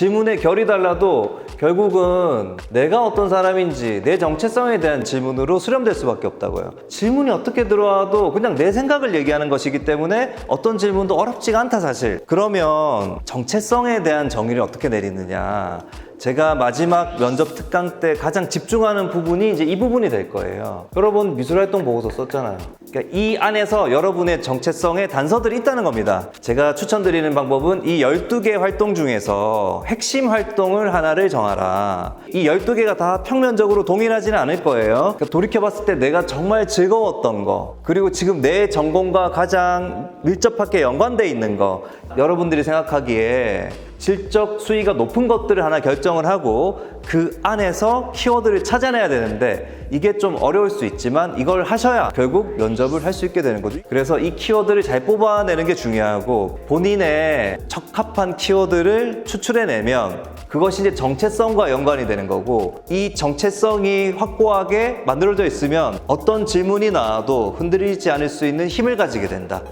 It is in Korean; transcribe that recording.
질문의 결이 달라도 결국은 내가 어떤 사람인지 내 정체성에 대한 질문으로 수렴될 수밖에 없다고요. 질문이 어떻게 들어와도 그냥 내 생각을 얘기하는 것이기 때문에 어떤 질문도 어렵지가 않다 사실. 그러면 정체성에 대한 정의를 어떻게 내리느냐. 제가 마지막 면접 특강 때 가장 집중하는 부분이 이제 이 부분이 될 거예요. 여러분 미술활동 보고서 썼잖아요. 그러니까 이 안에서 여러분의 정체성의 단서들이 있다는 겁니다. 제가 추천드리는 방법은 이 12개 활동 중에서 핵심 활동을 하나를 정하라. 이 12개가 다 평면적으로 동일하지는 않을 거예요. 그러니까 돌이켜봤을 때 내가 정말 즐거웠던 거, 그리고 지금 내 전공과 가장 밀접하게 연관돼 있는 거, 여러분들이 생각하기에 질적 수위가 높은 것들을 하나 결정을 하고 그 안에서 키워드를 찾아내야 되는데 이게 좀 어려울 수 있지만 이걸 하셔야 결국 면접 을 할 수 있게 되는 거죠. 그래서 이 키워드를 잘 뽑아내는 게 중요하고 본인의 적합한 키워드를 추출해내면 그것이 이제 정체성과 연관이 되는 거고 이 정체성이 확고하게 만들어져 있으면 어떤 질문이 나와도 흔들리지 않을 수 있는 힘을 가지게 된다.